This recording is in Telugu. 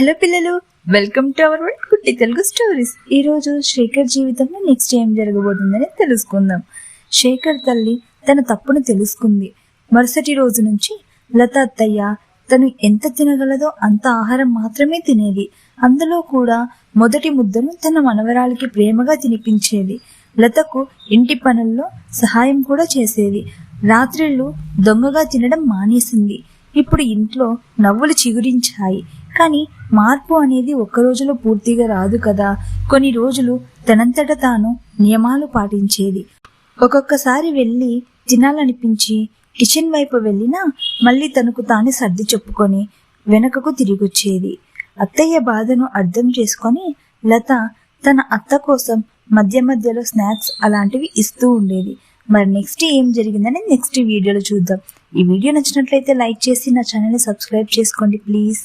హలో పిల్లలు వెల్కమ్ టు అవర్ వరల్డ్ కుట్టి తెలుగు స్టోరీస్ ఈ రోజు శేఖర్ జీవితంలో నెక్స్ట్ ఏం జరగబోతుందని తెలుసుకుందాం. శేఖర్ తల్లి తన తప్పును తెలుసుకుంది. మరుసటి రోజు నుంచి లత అత్తయ్య తను ఎంత తినగలదో అంత ఆహారం మాత్రమే తినేది. అందులో కూడా మొదటి ముద్దను తన మనవరాలికి ప్రేమగా తినిపించేది. లతకు ఇంటి పనుల్లో సహాయం కూడా చేసేది. రాత్రిళ్ళు దొంగగా తినడం మానేసింది. ఇప్పుడు ఇంట్లో నవ్వులు చిగురించాయి. కానీ మార్పు అనేది ఒక్క రోజులో పూర్తిగా రాదు కదా. కొన్ని రోజులు తనంతట తాను నియమాలు పాటించేది. ఒక్కొక్కసారి వెళ్ళి తినాలనిపించి కిచెన్ వైపు వెళ్ళినా మళ్ళీ తనకు తానే సర్ది చెప్పుకొని వెనకకు తిరిగొచ్చేది. అత్తయ్య బాధను అర్థం చేసుకొని లత తన అత్త కోసం మధ్య మధ్యలో స్నాక్స్ అలాంటివి ఇస్తూ ఉండేది. మరి నెక్స్ట్ ఏం జరిగిందని నెక్స్ట్ వీడియోలో చూద్దాం. ఈ వీడియో నచ్చినట్లయితే లైక్ చేసి నా ఛానల్ని సబ్స్క్రైబ్ చేసుకోండి ప్లీజ్.